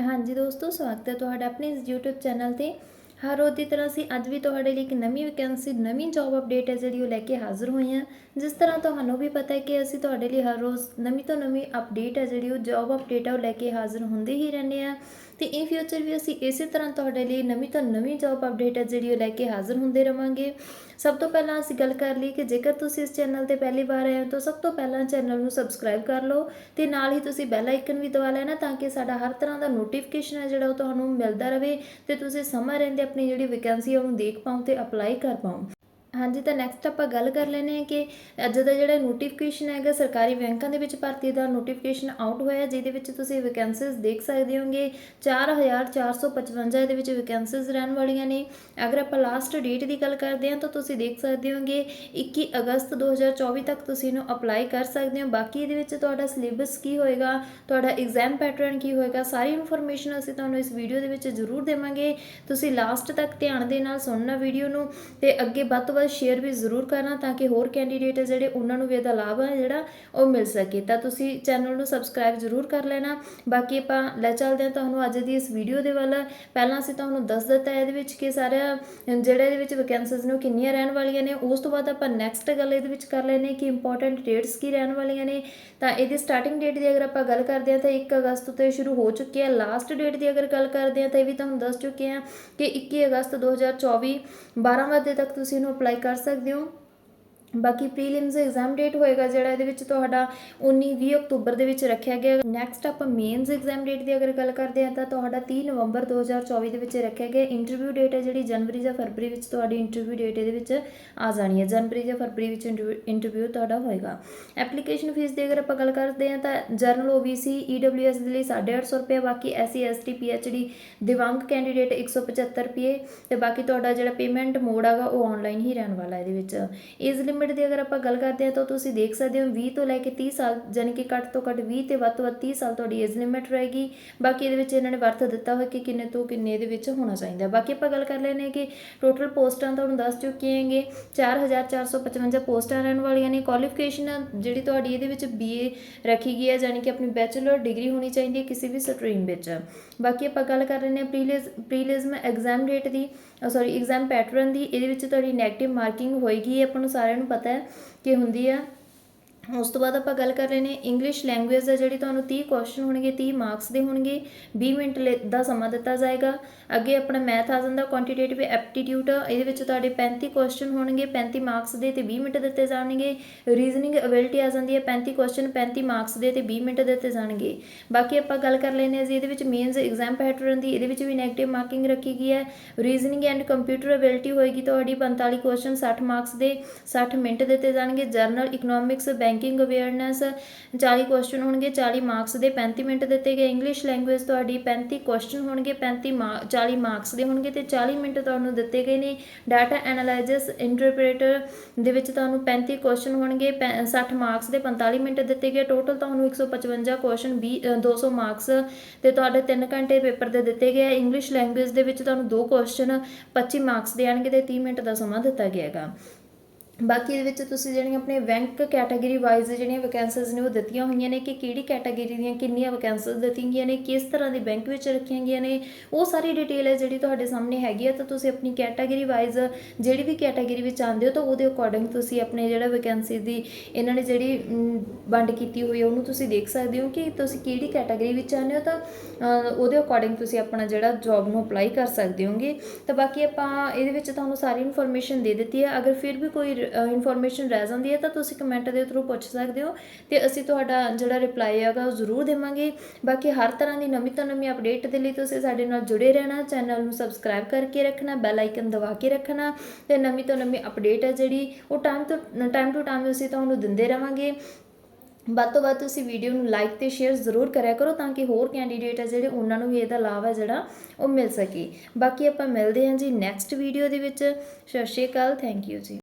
ਹਾਂਜੀ ਦੋਸਤੋ, ਸਵਾਗਤ ਹੈ ਤੁਹਾਡਾ ਆਪਣੇ ਇਸ YouTube ਚੈਨਲ ਤੇ। ਹਰ ਰੋਜ਼ ਦੀ ਤਰ੍ਹਾਂ ਅਸੀਂ ਅੱਜ ਵੀ ਤੁਹਾਡੇ ਲਈ ਇੱਕ ਨਵੀਂ ਵੈਕੈਂਸੀ ਨਵੀਂ ਜੌਬ ਅਪਡੇਟ ਹੈ ਜਿਹੜੀ ਉਹ ਲੈ ਕੇ ਹਾਜ਼ਰ ਹੋਏ ਹਾਂ। ਜਿਸ ਤਰ੍ਹਾਂ ਤੁਹਾਨੂੰ ਵੀ ਪਤਾ ਹੈ ਕਿ ਅਸੀਂ ਤੁਹਾਡੇ ਲਈ ਹਰ ਰੋਜ਼ ਨਵੀਂ ਤੋਂ ਨਵੀਂ ਅਪਡੇਟ ਹੈ ਜਿਹੜੀ ਉਹ ਜੌਬ ਅਪਡੇਟ ਹੈ ਉਹ ਲੈ ਕੇ ਹਾਜ਼ਰ ਹੁੰਦੇ ਹੀ ਰਹਿੰਦੇ ਆ ਤੇ ਇਨ ਫਿਊਚਰ ਵੀ ਅਸੀਂ ਇਸੇ ਤਰ੍ਹਾਂ ਤੁਹਾਡੇ ਲਈ ਨਵੀਂ ਤੋਂ ਨਵੀਂ ਜੌਬ ਅਪਡੇਟ ਹੈ ਜਿਹੜੀ ਉਹ ਲੈ ਕੇ ਹਾਜ਼ਰ ਹੁੰਦੇ ਰਵਾਂਗੇ। ਸਭ ਤੋਂ ਪਹਿਲਾਂ ਅਸੀਂ ਗੱਲ ਕਰ ਲਈ ਕਿ ਜੇਕਰ ਤੁਸੀਂ ਇਸ ਚੈਨਲ ਤੇ ਪਹਿਲੀ ਵਾਰ ਆਏ ਹੋ ਤਾਂ ਸਭ ਤੋਂ ਪਹਿਲਾਂ ਚੈਨਲ ਨੂੰ ਸਬਸਕ੍ਰਾਈਬ ਕਰ ਲਓ ਤੇ ਨਾਲ ਹੀ ਤੁਸੀਂ ਬੈਲ ਆਈਕਨ ਵੀ ਦਬਾ ਲੈਣਾ ਤਾਂ ਕਿ ਸਾਡਾ ਹਰ ਤਰ੍ਹਾਂ ਦਾ ਨੋਟੀਫਿਕੇਸ਼ਨ ਹੈ ਜਿਹੜਾ ਉਹ ਤੁਹਾਨੂੰ ਮਿਲਦਾ ਰਹੇ ਤੇ ਤੁਸੀਂ ਸਮਾਂ ਰਹਿੰਦੇ ਆਪਣੀ ਜਿਹੜੀ ਵੈਕੈਂਸੀ ਹੈ ਉਹਨੂੰ ਦੇਖ ਪਾਓ ਤੇ ਅਪਲਾਈ ਕਰ ਪਾਓ। ਹਾਂਜੀ, ਤਾਂ ਨੈਕਸਟ ਆਪਾਂ ਗੱਲ ਕਰ ਲੈਨੇ ਆ ਕਿ ਅੱਜ ਦਾ ਜਿਹੜਾ ਨੋਟੀਫਿਕੇਸ਼ਨ ਹੈਗਾ, ਸਰਕਾਰੀ ਬੈਂਕਾਂ ਦੇ ਵਿੱਚ ਭਰਤੀ ਦਾ ਨੋਟੀਫਿਕੇਸ਼ਨ ਆਊਟ ਹੋਇਆ, ਜਿਹਦੇ ਵਿੱਚ ਤੁਸੀਂ ਵੈਕੈਂਸੀਜ਼ ਦੇਖ ਸਕਦੇ ਹੋਗੇ 4455 ਇਹਦੇ ਵਿੱਚ ਵੈਕੈਂਸੀਜ਼ ਰਹਿਣ ਵਾਲੀਆਂ ਨੇ। ਅਗਰ ਆਪਾਂ ਲਾਸਟ ਡੇਟ ਦੀ ਗੱਲ ਕਰਦੇ ਹਾਂ, ਤਾਂ ਤੁਸੀਂ ਦੇਖ ਸਕਦੇ ਹੋਗੇ 21 ਅਗਸਤ 2024 ਤੱਕ ਤੁਸੀਂ ਇਹਨੂੰ ਅਪਲਾਈ ਕਰ ਸਕਦੇ ਹੋ। ਬਾਕੀ ਇਹਦੇ ਵਿੱਚ ਤੁਹਾਡਾ ਸਿਲੇਬਸ ਕੀ ਹੋਏਗਾ, ਤੁਹਾਡਾ ਐਗਜ਼ਾਮ ਪੈਟਰਨ ਕੀ ਹੋਏਗਾ, ਸਾਰੀ ਇਨਫੋਰਮੇਸ਼ਨ ਅਸੀਂ ਤੁਹਾਨੂੰ ਇਸ ਵੀਡੀਓ ਦੇ ਵਿੱਚ ਜ਼ਰੂਰ ਦੇਵਾਂਗੇ। ਤੁਸੀਂ ਲਾਸਟ ਤੱਕ ਧਿਆਨ ਦੇ ਨਾਲ ਸੁਣਨਾ ਵੀਡੀਓ ਨੂੰ, ਤੇ ਅੱਗੇ ਵੱਧ ਤੋਂ ਵੱਧ ਸ਼ੇਅਰ ਵੀ ਜ਼ਰੂਰ ਕਰਨਾ ਤਾਂ ਕਿ ਹੋਰ ਕੈਂਡੀਡੇਟ ਜਿਹੜੇ ਉਹਨਾਂ ਨੂੰ ਵੀ ਇਹਦਾ ਲਾਭ ਹੈ ਜਿਹੜਾ ਉਹ ਮਿਲ ਸਕੇ। ਤਾਂ ਤੁਸੀਂ ਚੈਨਲ ਨੂੰ ਸਬਸਕ੍ਰਾਈਬ ਜ਼ਰੂਰ ਕਰ ਲੈਣਾ। ਬਾਕੀ ਆਪਾਂ ਲੈ ਚੱਲਦੇ ਹਾਂ ਤੁਹਾਨੂੰ ਅੱਜ ਦੀ ਇਸ ਵੀਡੀਓ ਦੇ ਵੱਲ। ਪਹਿਲਾਂ ਅਸੀਂ ਤੁਹਾਨੂੰ ਦੱਸ ਦਿੱਤਾ ਇਹਦੇ ਵਿੱਚ ਕਿ ਸਾਰਾ, ਜਿਹੜਾ ਇਹਦੇ ਵਿੱਚ ਵੈਕੈਂਸੀਜ਼ ਨੇ ਉਹ ਕਿੰਨੀਆਂ ਰਹਿਣ ਵਾਲੀਆਂ ਨੇ। ਉਸ ਤੋਂ ਬਾਅਦ ਆਪਾਂ ਨੈਕਸਟ ਗੱਲ ਇਹਦੇ ਵਿੱਚ ਕਰ ਲੈਨੇ ਕਿ ਇੰਪੋਰਟੈਂਟ ਡੇਟਸ ਕੀ ਰਹਿਣ ਵਾਲੀਆਂ ਨੇ। ਤਾਂ ਇਹਦੀ ਸਟਾਰਟਿੰਗ ਡੇਟ ਦੀ ਅਗਰ ਆਪਾਂ ਗੱਲ ਕਰਦੇ ਹਾਂ ਤਾਂ 1 ਅਗਸਤ ਤੋਂ ਇਹ ਸ਼ੁਰੂ ਹੋ ਚੁੱਕੀ ਹੈ। ਲਾਸਟ ਡੇਟ ਦੀ ਅਗਰ ਗੱਲ ਕਰਦੇ ਹਾਂ ਤਾਂ ਇਹ ਵੀ ਤੁਹਾਨੂੰ ਦੱਸ ਚੁੱਕੇ ਹਾਂ ਕਿ 21 ਅਗਸਤ 2024 12 ਵਜੇ ਤੱਕ ਤੁਸੀਂ ਇਹਨੂੰ ਅਪਲਾਈ ਕਰ ਸਕਦੇ ਹੋ। ਬਾਕੀ ਪ੍ਰੀਲਿਮਸ ਐਗਜ਼ਾਮ ਡੇਟ ਹੋਏਗਾ ਜਿਹੜਾ ਇਹਦੇ ਵਿੱਚ ਤੁਹਾਡਾ 19 20 ਅਕਤੂਬਰ ਦੇ ਵਿੱਚ ਰੱਖਿਆ ਗਿਆ। ਨੈਕਸਟ ਆਪਾਂ ਮੇਨਸ ਐਗਜ਼ਾਮ ਡੇਟ ਦੀ ਅਗਰ ਗੱਲ ਕਰਦੇ ਹਾਂ ਤਾਂ ਤੁਹਾਡਾ 30 ਨਵੰਬਰ 2024 ਦੇ ਵਿੱਚ ਰੱਖਿਆ ਗਿਆ। ਇੰਟਰਵਿਊ ਡੇਟ ਹੈ ਜਿਹੜੀ ਜਨਵਰੀ ਜਾਂ ਫਰਵਰੀ ਵਿੱਚ ਤੁਹਾਡੀ ਇੰਟਰਵਿਊ ਡੇਟ ਇਹਦੇ ਵਿੱਚ ਆ ਜਾਣੀ ਹੈ। ਜਨਵਰੀ ਜਾਂ ਫਰਵਰੀ ਵਿੱਚ ਇੰਟਰਵਿਊ ਤੁਹਾਡਾ ਹੋਏਗਾ। ਐਪਲੀਕੇਸ਼ਨ ਫੀਸ ਦੀ ਅਗਰ ਆਪਾਂ ਗੱਲ ਕਰਦੇ ਹਾਂ ਤਾਂ ਜਰਨਲ OBC EWS ਦੇ ਲਈ 850 ਰੁਪਏ ਬਾਕੀ SC ST PhD ਦਿਵਾਂਗ ਕੈਂਡੀਡੇਟ 175 ਰੁਪਏ ਤੇ ਬਾਕੀ ਤੁਹਾਡਾ ਜਿਹੜਾ ਪੇਮੈਂਟ ਮੋਡ ਹੈਗਾ ਉਹ ਆਨਲਾਈਨ ਹੀ ਰਹਿਣ ਵਾਲਾ ਇਹਦੇ ਵਿੱਚ। ਇਸ ਲਿਮਿਟ ਦੀ ਅਗਰ ਆਪਾਂ ਗੱਲ ਕਰਦੇ ਹਾਂ ਤਾਂ ਤੁਸੀਂ ਦੇਖ ਸਕਦੇ ਹੋ 20 ਤੋਂ ਲੈ ਕੇ 30 ਸਾਲ ਯਾਨੀ ਕਿ ਘੱਟ ਤੋਂ ਘੱਟ 20 ਤੇ ਵੱਧ ਤੋਂ ਵੱਧ 30 ਸਾਲ ਤੁਹਾਡੀ ਏਜ ਲਿਮਿਟ ਰਹੇਗੀ। ਬਾਕੀ ਇਹਦੇ ਵਿੱਚ ਇਹਨਾਂ ਨੇ ਵਰਤ ਦਿੱਤਾ ਹੋਇਆ ਕਿ ਕਿੰਨੇ ਤੋਂ ਕਿੰਨੇ ਇਹਦੇ ਵਿੱਚ ਹੋਣਾ ਚਾਹੀਦਾ। ਬਾਕੀ ਆਪਾਂ ਗੱਲ ਕਰ ਲੈਨੇ ਕਿ ਟੋਟਲ ਪੋਸਟਾਂ ਤੁਹਾਨੂੰ ਦੱਸ ਚੁੱਕੇ ਹੈਗੇ 4455 ਪੋਸਟਾਂ ਰਹਿਣ ਵਾਲੀਆਂ ਨੇ। ਕੁਆਲੀਫਿਕੇਸ਼ਨ ਜਿਹੜੀ ਤੁਹਾਡੀ ਇਹਦੇ ਵਿੱਚ BA ਰੱਖੀ ਗਈ ਹੈ ਯਾਨੀ ਕਿ ਆਪਣੀ ਬੈਚਲਰ ਡਿਗਰੀ ਹੋਣੀ ਚਾਹੀਦੀ ਹੈ ਕਿਸੇ ਵੀ ਸਟਰੀਮ ਵਿੱਚ। ਬਾਕੀ ਆਪਾਂ ਗੱਲ ਕਰ ਰਹੇ ਨੇ ਪ੍ਰੀਲਿਸ ਪ੍ਰੀਲਿਜ਼ਮ ਐਗਜ਼ਾਮ ਡੇਟ ਦੀ ਸੌਰੀ ਐਗਜ਼ਾਮ ਪੈਟਰਨ ਦੀ। ਇਹਦੇ ਵਿੱਚ ਤੁਹਾਡੀ 네ਗੇਟਿਵ ਮਾਰਕਿੰਗ ਹੋਏਗੀ ਆਪਾਂ ਨੂੰ ਸਾਰਿਆਂ ਨੂੰ ਪਤਾ ਹੈ ਕਿ ਹੁੰਦੀ ਆ? ਉਸ ਤੋਂ ਬਾਅਦ ਆਪਾਂ ਗੱਲ ਕਰ ਰਹੇ ਨੇ ਇੰਗਲਿਸ਼ ਲੈਂਗੁਏਜ ਦਾ, ਜਿਹੜੀ ਤੁਹਾਨੂੰ 30 ਕੁਐਸਚਨ ਹੋਣਗੇ 30 ਮਾਰਕਸ ਦੇ ਹੋਣਗੇ 20 ਮਿੰਟ ਲਈ ਦਾ ਸਮਾਂ ਦਿੱਤਾ ਜਾਏਗਾ। ਅੱਗੇ ਆਪਣਾ ਮੈਥ ਆ ਜਾਂਦਾ ਕੁਆਂਟੀਟੇਟਿਵ ਐਪਟੀਟਿਊਡ ਇਹਦੇ ਵਿੱਚ ਤੁਹਾਡੇ 35 ਕੁਐਸਚਨ ਹੋਣਗੇ 35 ਮਾਰਕਸ ਦੇ ਤੇ 20 ਮਿੰਟ ਦਿੱਤੇ ਜਾਣਗੇ। ਰੀਜ਼ਨਿੰਗ ਅਬਿਲਿਟੀ ਆ ਜਾਂਦੀ ਹੈ 35 ਕੁਐਸਚਨ 35 ਮਾਰਕਸ ਦੇ ਤੇ 20 ਮਿੰਟ ਦਿੱਤੇ ਜਾਣਗੇ। ਬਾਕੀ ਆਪਾਂ ਗੱਲ ਕਰ ਲੈਨੇ ਜੀ, ਇਹਦੇ ਵਿੱਚ ਮੇਨਸ ਐਗਜ਼ਾਮ ਪੈਟਰਨ ਦੀ, ਇਹਦੇ ਵਿੱਚ ਵੀ ਨੈਗੇਟਿਵ ਮਾਰਕਿੰਗ ਰੱਖੀ ਗਈ ਹੈ। ਰੀਜ਼ਨਿੰਗ ਐਂਡ ਕੰਪਿਊਟਰ ਅਬਿਲਿਟੀ ਹੋਏਗੀ ਤੁਹਾਡੀ 45 ਕੁਐਸਚਨ 60 ਮਾਰਕਸ ਦੇ 60 ਮਿੰਟ ਦਿੱਤੇ ਜਾਣਗੇ। General economics bank banking awareness 40 question ਹੋਣਗੇ 40 ਮਾਰਕਸ ਦੇ 35 ਮਿੰਟ ਦਿੱਤੇ ਗਏ ਇੰਗਲਿਸ਼ ਲੈਂਗੁਏਜ ਤੁਹਾਡੀ 35 ਕੁਐਸਚਨ ਹੋਣਗੇ 35 40 ਮਾਰਕਸ ਦੇ ਹੋਣਗੇ ਤੇ 40 ਮਿੰਟ ਤੁਹਾਨੂੰ ਦਿੱਤੇ ਗਏ ਨੇ ਡਾਟਾ ਐਨਾਲਾਈਜ਼ਿਸ ਇੰਟਰਪ੍ਰੀਟਰ ਦੇ ਵਿੱਚ ਤੁਹਾਨੂੰ 35 ਕੁਐਸਚਨ ਹੋਣਗੇ 60 ਮਾਰਕਸ ਦੇ 45 ਮਿੰਟ ਦਿੱਤੇ ਗਏ ਟੋਟਲ ਤੁਹਾਨੂੰ 155 ਕੁਐਸਚਨ 20 200 ਮਾਰਕਸ ਤੇ ਤੁਹਾਡੇ 3 ਘੰਟੇ ਪੇਪਰ ਦੇ ਦਿੱਤੇ ਗਏ ਇੰਗਲਿਸ਼ ਲੈਂਗੁਏਜ ਦੇ ਵਿੱਚ ਤੁਹਾਨੂੰ ਦੋ ਕੁਐਸਚਨ 25 ਮਾਰਕਸ ਦੇ ਆਣਗੇ ਤੇ 30 ਮਿੰਟ ਦਾ ਸਮਾਂ ਦਿੱਤਾ ਗਿਆ ਹੈਗਾ ਬਾਕੀ ਇਹਦੇ ਵਿੱਚ ਤੁਸੀਂ ਜਿਹੜੀਆਂ ਆਪਣੇ ਬੈਂਕ ਕੈਟਾਗਰੀ ਵਾਈਜ਼ ਜਿਹੜੀਆਂ ਵੈਕੈਂਸੀਜ਼ ਨੇ ਉਹ ਦਿੱਤੀਆਂ ਹੋਈਆਂ ਨੇ ਕਿ ਕਿਹੜੀ ਕੈਟਾਗਰੀ ਦੀਆਂ ਕਿੰਨੀਆਂ ਵੈਕੈਂਸੀਜ਼ ਦਿੱਤੀਆਂ ਗਈਆਂ ਨੇ, ਕਿਸ ਤਰ੍ਹਾਂ ਦੇ ਬੈਂਕ ਵਿੱਚ ਰੱਖੀਆਂ ਗਈਆਂ ਨੇ, ਉਹ ਸਾਰੀ ਡਿਟੇਲ ਹੈ ਜਿਹੜੀ ਤੁਹਾਡੇ ਸਾਹਮਣੇ ਹੈਗੀ ਆ, ਤਾਂ ਤੁਸੀਂ ਆਪਣੀ ਕੈਟਾਗਰੀ ਵਾਈਜ਼ ਜਿਹੜੀ ਵੀ ਕੈਟਾਗਰੀ ਵਿੱਚ ਆਉਂਦੇ ਹੋ, ਤਾਂ ਉਹਦੇ ਅਕੋਰਡਿੰਗ ਤੁਸੀਂ ਆਪਣੇ ਜਿਹੜਾ ਵੈਕੈਂਸੀ ਦੀ ਇਹਨਾਂ ਨੇ ਜਿਹੜੀ ਵੰਡ ਕੀਤੀ ਹੋਈ ਹੈ ਉਹਨੂੰ ਤੁਸੀਂ ਦੇਖ ਸਕਦੇ ਹੋ ਕਿ ਤੁਸੀਂ ਕਿਹੜੀ ਕੈਟਾਗਰੀ ਵਿੱਚ ਆਉਂਦੇ ਹੋ, ਤਾਂ ਉਹਦੇ ਅਕੋਰਡਿੰਗ ਤੁਸੀਂ ਆਪਣਾ ਜਿਹੜਾ ਜੌਬ ਨੂੰ ਅਪਲਾਈ ਕਰ ਸਕਦੇ ਹੋਗੇ। ਤਾਂ ਬਾਕੀ ਆਪਾਂ ਇਹਦੇ ਵਿੱਚ ਤੁਹਾਨੂੰ ਸਾਰੀ ਇਨਫੋਰਮੇਸ਼ਨ ਦੇ ਦਿੱਤੀ ਹੈ ਅਗਰ ਫਿਰ ਵੀ ਕੋਈ ਇਨਫੋਰਮੇਸ਼ਨ ਰਹਿ ਜਾਂਦੀ ਹੈ, ਤਾਂ ਤੁਸੀਂ ਕਮੈਂਟ ਦੇ ਥਰੂ ਪੁੱਛ ਸਕਦੇ ਹੋ ਤੇ ਅਸੀਂ ਤੁਹਾਡਾ ਜਿਹੜਾ ਰਿਪਲਾਈ ਹੈਗਾ ਉਹ ਜ਼ਰੂਰ ਦੇਵਾਂਗੇ। ਬਾਕੀ ਹਰ ਤਰ੍ਹਾਂ ਦੀ ਨਵੀਂ ਤੋਂ ਨਵੀਂ ਅਪਡੇਟ ਦੇ ਲਈ ਤੁਸੀਂ ਸਾਡੇ ਨਾਲ ਜੁੜੇ ਰਹਿਣਾ ਚੈਨਲ ਨੂੰ ਸਬਸਕ੍ਰਾਈਬ ਕਰਕੇ ਰੱਖਣਾ ਬੈਲ ਆਈਕਨ ਦਬਾ ਕੇ ਰੱਖਣਾ ਤੇ ਨਵੀਂ ਤੋਂ ਨਵੀਂ ਅਪਡੇਟ ਹੈ ਜਿਹੜੀ, ਉਹ ਟਾਈਮ ਤੋਂ ਟਾਈਮ ਟੂ ਟਾਈਮ ਅਸੀਂ ਤੁਹਾਨੂੰ ਦਿੰਦੇ ਰਵਾਂਗੇ ਵੱਧ ਤੋਂ ਵੱਧ ਤੁਸੀਂ ਵੀਡੀਓ ਨੂੰ ਲਾਈਕ ਤੇ ਸ਼ੇਅਰ ਜ਼ਰੂਰ ਕਰਿਆ ਕਰੋ ਤਾਂ ਕਿ ਹੋਰ ਕੈਂਡੀਡੇਟ ਹੈ ਜਿਹੜੇ ਉਹਨਾਂ ਨੂੰ ਵੀ ਇਹਦਾ ਲਾਭ ਹੈ ਜਿਹੜਾ ਉਹ ਮਿਲ ਸਕੇ। ਬਾਕੀ ਆਪਾਂ ਮਿਲਦੇ ਹਾਂ ਜੀ ਨੈਕਸਟ ਵੀਡੀਓ ਦੇ ਵਿੱਚ। ਸਤਿ ਸ਼੍ਰੀ ਅਕਾਲ ਥੈਂਕ ਯੂ ਜੀ।